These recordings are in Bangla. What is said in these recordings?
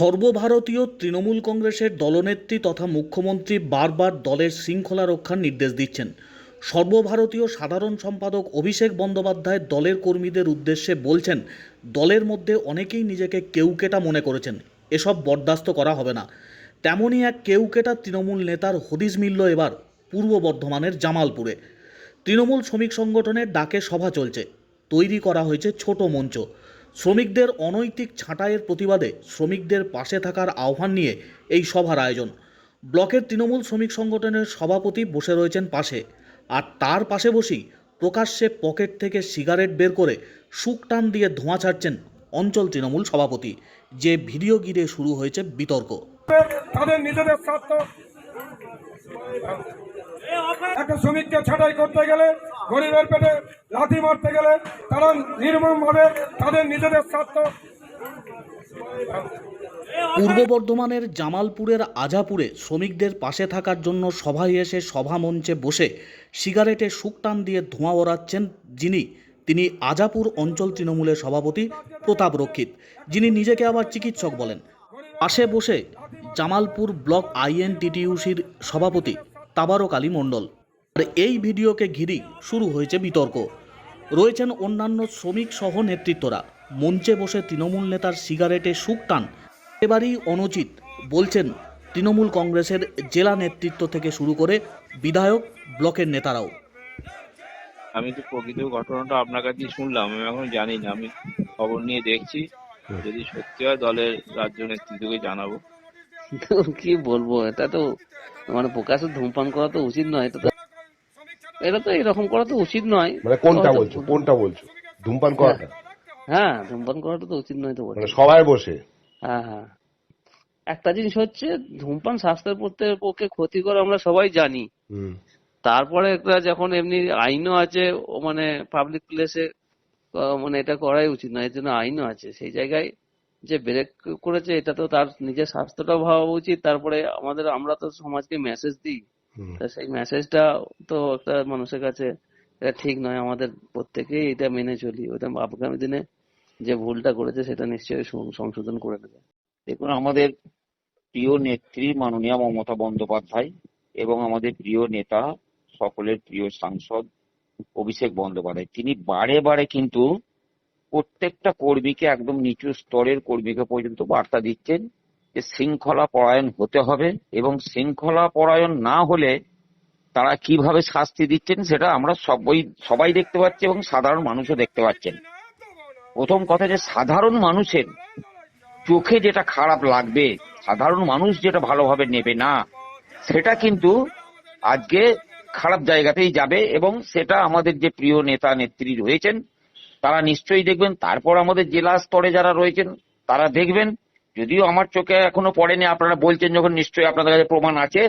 সর্বভারতীয় তৃণমূল কংগ্রেসের দলনেত্রী তথা মুখ্যমন্ত্রী বারবার দলের শৃঙ্খলা রক্ষার নির্দেশ দিচ্ছেন। সর্বভারতীয় সাধারণ সম্পাদক অভিষেক বন্দ্যোপাধ্যায় দলের কর্মীদের উদ্দেশ্যে বলছেন, দলের মধ্যে অনেকেই নিজেকে কেউকেটা মনে করেছেন, এসব বরদাস্ত করা হবে না। তেমনই এক কেউকেটা তৃণমূল নেতার হদিস মিলল এবার পূর্ব বর্ধমানের জামালপুরে। তৃণমূল শ্রমিক সংগঠনের ডাকে সভা চলছে, তৈরি করা হয়েছে ছোট মঞ্চ। শ্রমিকদের অনৈতিক ছাঁটাইয়ের প্রতিবাদে শ্রমিকদের পাশে থাকার আহ্বান নিয়ে এই সভার আয়োজন। ব্লকের তৃণমূল শ্রমিক সংগঠনের সভাপতি বসে রয়েছেন পাশে। আর তার পাশে বসেই প্রকাশ্যে পকেট থেকে সিগারেট বের করে টান দিয়ে ধোঁয়া ছাড়ছেন অঞ্চল তৃণমূল সভাপতি। যে ভিডিও গিরে শুরু হয়েছে বিতর্ক। তাদের নিজেদের স্বার্থ একটা শ্রমিককে ছাঁটাই করতে গেলে, গরিবের পেটে লাথি মারতে গেলে তারা নির্মমভাবে তাদের নিজেদের স্বার্থ পূর্ব বর্ধমানের জামালপুরের আজাপুরে শ্রমিকদের পাশে থাকার জন্য সভায় এসে সভা মঞ্চে বসে সিগারেটে শুকটান দিয়ে ধোঁয়া ওড়াচ্ছেন যিনি। তিনি আজাপুর অঞ্চল তৃণমূলের সভাপতি প্রতাপ রক্ষিত, যিনি নিজেকে আবার চিকিৎসক বলেন। পাশে বসে জামালপুর ব্লক আইএনটিটিউসির সভাপতি তাবারক আলী মণ্ডল। আর এই ভিডিওকে ঘিরেই শুরু হয়েছে বিতর্ক। রয়েছেন অন্যান্য শ্রমিক সহ নেতৃত্বরা। মঞ্চে বসে তৃণমূল নেতার সিগারেটে সুখ টান। এবারেই অনুচিত বলছেন তৃণমূল কংগ্রেসের জেলা নেতৃত্ব থেকে শুরু করে বিধায়ক ব্লকের নেতারাও। আমি তো প্রকৃত ঘটনাটা আপনার কাছেই শুনলাম আমি এখন জানি না। আমি খবর নিয়ে দেখছি। যদি সত্যি হয় দলের রাজ্য নেতৃত্বকে জানাব। কি বলব এটা তো মানে প্রকাশ্যে ধূমপান করা তো উচিত নয় এটা তো এটা তো এরকম করা তো উচিত নয়। মানে কোনটা বলছো কোনটা বলছো? ধূমপান করাটা? হ্যাঁ ধূমপান করাটা তো উচিত নয় তো বটে। মানে সবাই বসে? হ্যাঁ হ্যাঁ। একটা জিনিস হচ্ছে ধূমপান স্বাস্থ্যের পক্ষে পক্ষে ক্ষতিকর আমরা সবাই জানি। হুম। তারপরে একটা যখন এমনি আইনও আছে ও মানে পাবলিক প্লেসে মানে এটা করাই উচিত নয় এর জন্য আইনও আছে। সেই জায়গায় যে ব্রেক করেছে এটা তো তার নিজের স্বাস্থ্যটাও ভাবা উচিত। তারপরে আমাদের আমরা তো সমাজকে মেসেজ দিই। সেই মেসেজটা তো একটা মানুষের কাছে এটা ঠিক নয়। আমাদের প্রত্যেকেই এটা মেনে চলি। ওটা আগামী দিনে যে ভুলটা করেছে সেটা নিশ্চয়ই সংশোধন করে নেবে। দেখুন আমাদের প্রিয় নেত্রী মাননীয় মমতা বন্দ্যোপাধ্যায় এবং আমাদের প্রিয় নেতা সকলের প্রিয় সাংসদ অভিষেক বন্দ্যোপাধ্যায়। তিনি বারে বারে কিন্তু প্রত্যেকটা কর্মীকে একদম নিচু স্তরের কর্মীকে পর্যন্ত বার্তা দিচ্ছেন যে শৃঙ্খলা পরায়ণ হতে হবে এবং শৃঙ্খলা পরায়ণ না হলে তারা কীভাবে শাস্তি দিচ্ছেন সেটা আমরা সবাই সবাই দেখতে পাচ্ছি এবং সাধারণ মানুষও দেখতে পাচ্ছেন। প্রথম কথা যে সাধারণ মানুষের চোখে যেটা খারাপ লাগবে, সাধারণ মানুষ যেটা ভালোভাবে নেবে না, সেটা কিন্তু আজকে খারাপ জায়গাতেই যাবে এবং সেটা আমাদের যে প্রিয় নেতা, নেত্রী রয়েছেন তারা নিশ্চয়ই দেখবেন, তারপর আমাদের জেলা স্তরে যারা রয়েছেন, তারা দেখবেন। যদিও আমার চোখে এখনও পড়েনি, আপনারা বলছেন যখন নিশ্চয়ই আপনাদের কাছে প্রমাণ আছে।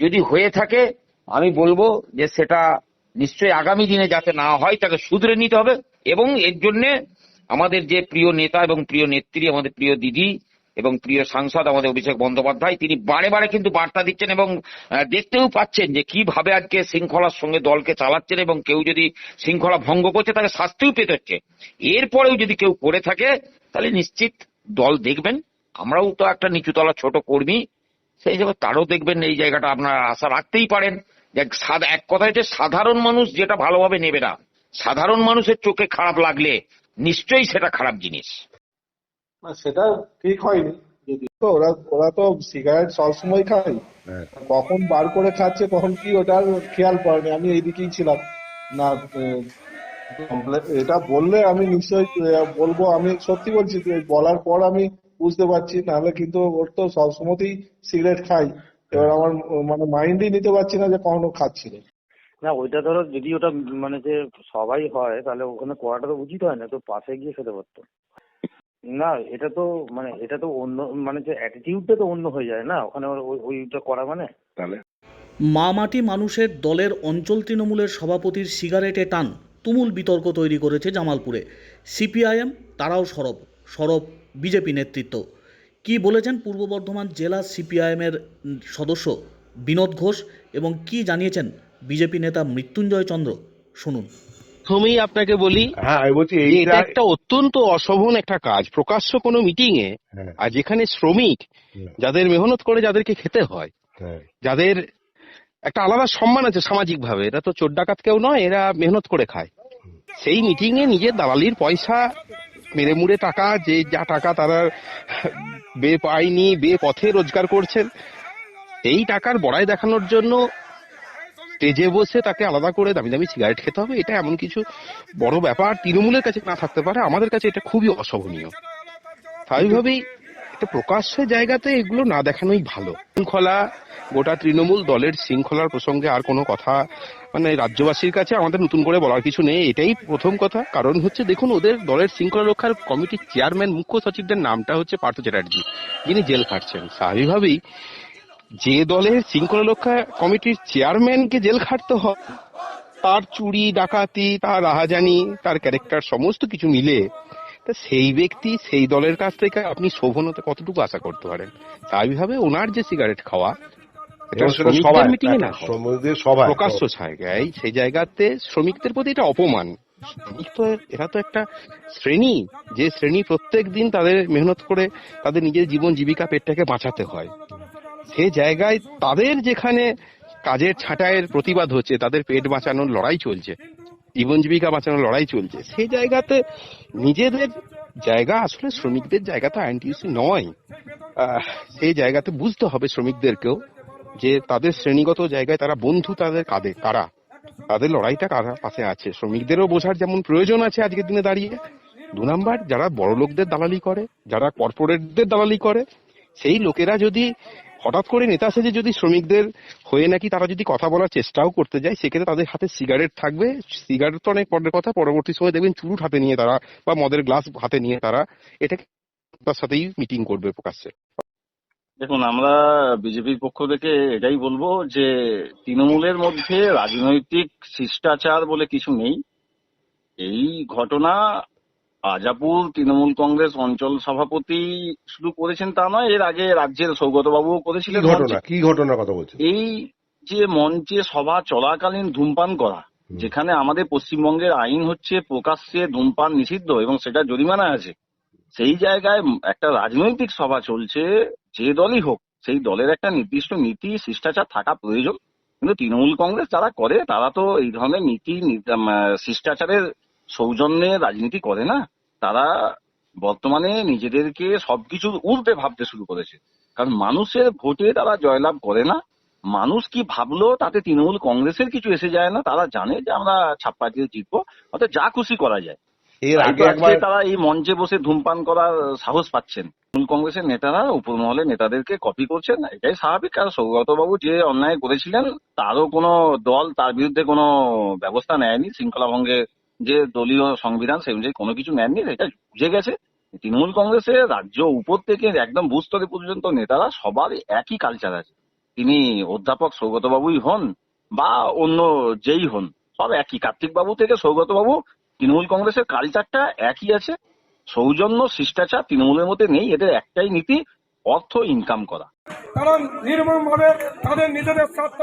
যদি হয়ে থাকে, আমি বলব যে সেটা নিশ্চয়ই আগামী দিনে যাতে না হয়, তাকে শুধরে নিতে হবে। এবং এর জন্যে আমাদের যে প্রিয় নেতা এবং প্রিয় নেত্রী, আমাদের প্রিয় দিদি এবং প্রিয় সাংসদ আমাদের অভিষেক বন্দ্যোপাধ্যায়, তিনি বারে বারে কিন্তু বার্তা দিচ্ছেন এবং দেখতেও পাচ্ছেন যে কীভাবে আজকে শৃঙ্খলার সঙ্গে দলকে চালাচ্ছেন এবং কেউ যদি শৃঙ্খলা ভঙ্গ করছে তাকে শাস্তিও পেতে হচ্ছে। এরপরেও যদি কেউ করে থাকে, তাহলে নিশ্চিত দল দেখবেন। আমরাও তো একটা নিচুতলা ছোট কর্মী, সেই হিসেবে তারও দেখবেন এই জায়গাটা আপনারা আশা রাখতেই পারেন। যে এক কথা হচ্ছে সাধারণ মানুষ যেটা ভালোভাবে নেবে না, সাধারণ মানুষের চোখে খারাপ লাগলে নিশ্চয়ই সেটা খারাপ জিনিস। না সেটা ঠিক হয়নি যদি তো ওরা ওরা তো সিগারেট সবসময় খায়। হ্যাঁ। কখন বার করে খাচ্ছে কখন কি ওটার খেয়াল পড়েনি আমি এইদিকেই ছিলাম। না এটা বললে আমি নিশ্চয়ই বলব আমি সত্যি বলছি বলার পর আমি বুঝতে পারছি নাহলে কিন্তু ওর তো সবসময়তেই সিগারেট খাই এবার আমার মানে মাইন্ডই নিতে পারছি না যে কখনো খাচ্ছিল না ওইটা ধরো যদি ওটা মানে যে সবাই হয় তাহলে ওখানে করাটা তো উচিত হয় না তো পাশে গিয়ে খেতে পারতো। না এটা তো মানে এটা তো অন্য মানে যে অ্যাটিটিউডটা তো অন্য হয়ে যায় না? ওখানে ওইটা করা মানে? তাহলে? মামাটি মানুষের দলের অঞ্চল তৃণমূলের সভাপতির সিগারেটে টান তুমুল বিতর্ক তৈরি করেছে জামালপুরে। সিপিআইএম তারাও সরব সরব বিজেপি নেতৃত্ব। কি বলেছেন পূর্ব বর্ধমান জেলা সিপিআইএমের সদস্য বিনোদ ঘোষ এবং কি জানিয়েছেন বিজেপি নেতা মৃত্যুঞ্জয় চন্দ্র? শুনুন। প্রথমেই আপনাকে বলি হ্যাঁ বলছি এটা একটা অত্যন্ত অশোভন একটা কাজ। প্রকাশ্য কোনো মিটিং এ হ্যাঁ, আর যেখানে শ্রমিক যাদের মেহনত করে যাদেরকে খেতে হয় হ্যাঁ, যাদের একটা আলাদা সম্মান আছে সামাজিক ভাবে এরা তো চোর ডাকাত কেউ নয় এরা মেহনত করে খায়। সেই মিটিং এ নিজের দালালির পয়সা মেরে মুড়ে টাকা যে যা টাকা তারা বে পায়নি বে পথে রোজগার করছেন এই টাকার বড়াই দেখানোর জন্য স্টেজে বসে তাকে আলাদা করে দামি দামি সিগারেট খেতে হবে, এটা এমন কিছু বড় ব্যাপার। তৃণমূলের কাছে না থাকতে পারে, আমাদের কাছে এটা খুবই অশোভনীয়। স্বাভাবিকভাবেই একটা প্রকাশ্য জায়গাতে এগুলো না দেখানোই ভালো। শৃঙ্খলা, গোটা তৃণমূল দলের শৃঙ্খলার প্রসঙ্গে আর কোনো কথা মানে রাজ্যবাসীর কাছে আমাদের নতুন করে বলার কিছু নেই, এটাই প্রথম কথা। কারণ হচ্ছে, দেখুন, ওদের দলের শৃঙ্খলা রক্ষার কমিটির চেয়ারম্যান মুখ্য সচিবদের নামটা হচ্ছে পার্থ চ্যাটার্জি, যিনি জেল খাটছেন। স্বাভাবিকভাবেই যে দলের শৃঙ্খলা রক্ষা কমিটির চেয়ারম্যানকে জেল খাটতে হয় তার চুরি ডাকাতি তার রাহাজানি তার ক্যারেক্টার সমস্ত কিছু মিলে তা সেই ব্যক্তি সেই দলের কাছ থেকে আপনি শোভনতা কতটুকু আশা করতে পারেন? স্বাভাবিকভাবে ওনার যে সিগারেট খাওয়া প্রকাশ্য জায়গায় সেই জায়গাতে শ্রমিকদের প্রতি এটা অপমান। শ্রমিক তো এরা তো একটা শ্রেণি যে শ্রেণি প্রত্যেক দিন তাদের মেহনত করে তাদের নিজের জীবন জীবিকা পেটটাকে বাঁচাতে হয়। সে জায়গায় তাদের যেখানে কাজের ছাঁটাইয়ের প্রতিবাদ হচ্ছে, তাদের পেট বাঁচানোর লড়াই চলছে, জীবন জীবিকা বাঁচানোর লড়াই চলছে সেই জায়গাতে নিজেদের জায়গা আসলে শ্রমিকদের জায়গা তো আইনটিউসি নয়। সেই জায়গাতে বুঝতে হবে শ্রমিকদেরকেও যে তাদের শ্রেণীগত জায়গায় তারা বন্ধু তাদের কাঁধে কারা? তাদের লড়াইটা কারা পাশে আছে? শ্রমিকদেরও বোঝার যেমন প্রয়োজন আছে আজকের দিনে দাঁড়িয়ে, দু নাম্বার যারা বড় লোকদের দালালি করে, যারা কর্পোরেটদের দালালি করে, সেই লোকেরা যদি হঠাৎ করে নেতা সেজে যদি শ্রমিকদের হয়ে নাকি তারা যদি কথা বলার চেষ্টাও করতে যায়, সেক্ষেত্রে তাদের হাতে সিগারেট থাকবে। সিগারেট তো অনেক পরের কথা, পরবর্তী সময় দেখবেন চুরুট হাতে নিয়ে তারা বা মদের গ্লাস হাতে নিয়ে তারা এটাকে তার সাথেই মিটিং করবে প্রকাশ্যে। দেখুন, আমরা বিজেপির পক্ষ থেকে এটাই বলব যে, তৃণমূলের মধ্যে রাজনৈতিক শিষ্টাচার বলে কিছু নেই। এই ঘটনা আজাপুর তৃণমূল কংগ্রেস অঞ্চল সভাপতি শুধু করেছেন তা নয় এর আগে রাজ্যের সৌগত বাবুও করেছিলেন ঘটনা? কি ঘটনার কথা বলছেন? এই যে মঞ্চে সভা চলাকালীন ধূমপান করা যেখানে আমাদের পশ্চিমবঙ্গের আইন হচ্ছে প্রকাশ্যে ধূমপান নিষিদ্ধ এবং সেটা জরিমানা আছে সেই জায়গায় একটা রাজনৈতিক সভা চলছে যে দলই হোক সেই দলের একটা নির্দিষ্ট নীতি শিষ্টাচার থাকা প্রয়োজন। কিন্তু তৃণমূল কংগ্রেস যারা করে তারা তো এই ধরনের নীতি শিষ্টাচারের সৌজন্যে রাজনীতি করে না। তারা বর্তমানে নিজেদেরকে সবকিছুর উল্টে ভাবতে শুরু করেছে। কারণ মানুষের ভোটে তারা জয়লাভ করে না। মানুষ কি ভাবলো তাতে তৃণমূল কংগ্রেসের কিছু এসে যায় না? তারা জানে যে আমরা ছাপ্পা দিয়ে জিতবো। অর্থাৎ যা খুশি করা যায়। তারা এই মঞ্চে বসে ধূমপান করার সাহস পাচ্ছেন। তৃণমূল কংগ্রেসের নেতারা উপরমহলের নেতাদেরকে কপি করছেন। এটাই স্বাভাবিক। কারণ সৌগত বাবু যে অন্যায় করেছিলেন তারও কোনো দল তার বিরুদ্ধে কোনো ব্যবস্থা নেয়নি। শৃঙ্খলা ভঙ্গের যে দলীয় সংবিধান সেই অনুযায়ী কোনো কিছু নেননি এটা বুঝে গেছে। তৃণমূল কংগ্রেসের রাজ্য উপর থেকে একদম বুস্তরে পর্যন্ত নেতারা সবার একই কালচার আছে। তিনি অধ্যাপক সৌগত বাবুই হন বা অন্য যেই হন সব একই। কার্তিক বাবু থেকে সৌগত বাবু তৃণমূল কংগ্রেসের কালচারটা একই আছে। সৌজন্য শিষ্টাচার তৃণমূলের মধ্যে নেই এদের একটাই নীতি অর্থ ইনকাম করা। তারা নির্মম ভাবে তাদের নিজেদের স্বার্থ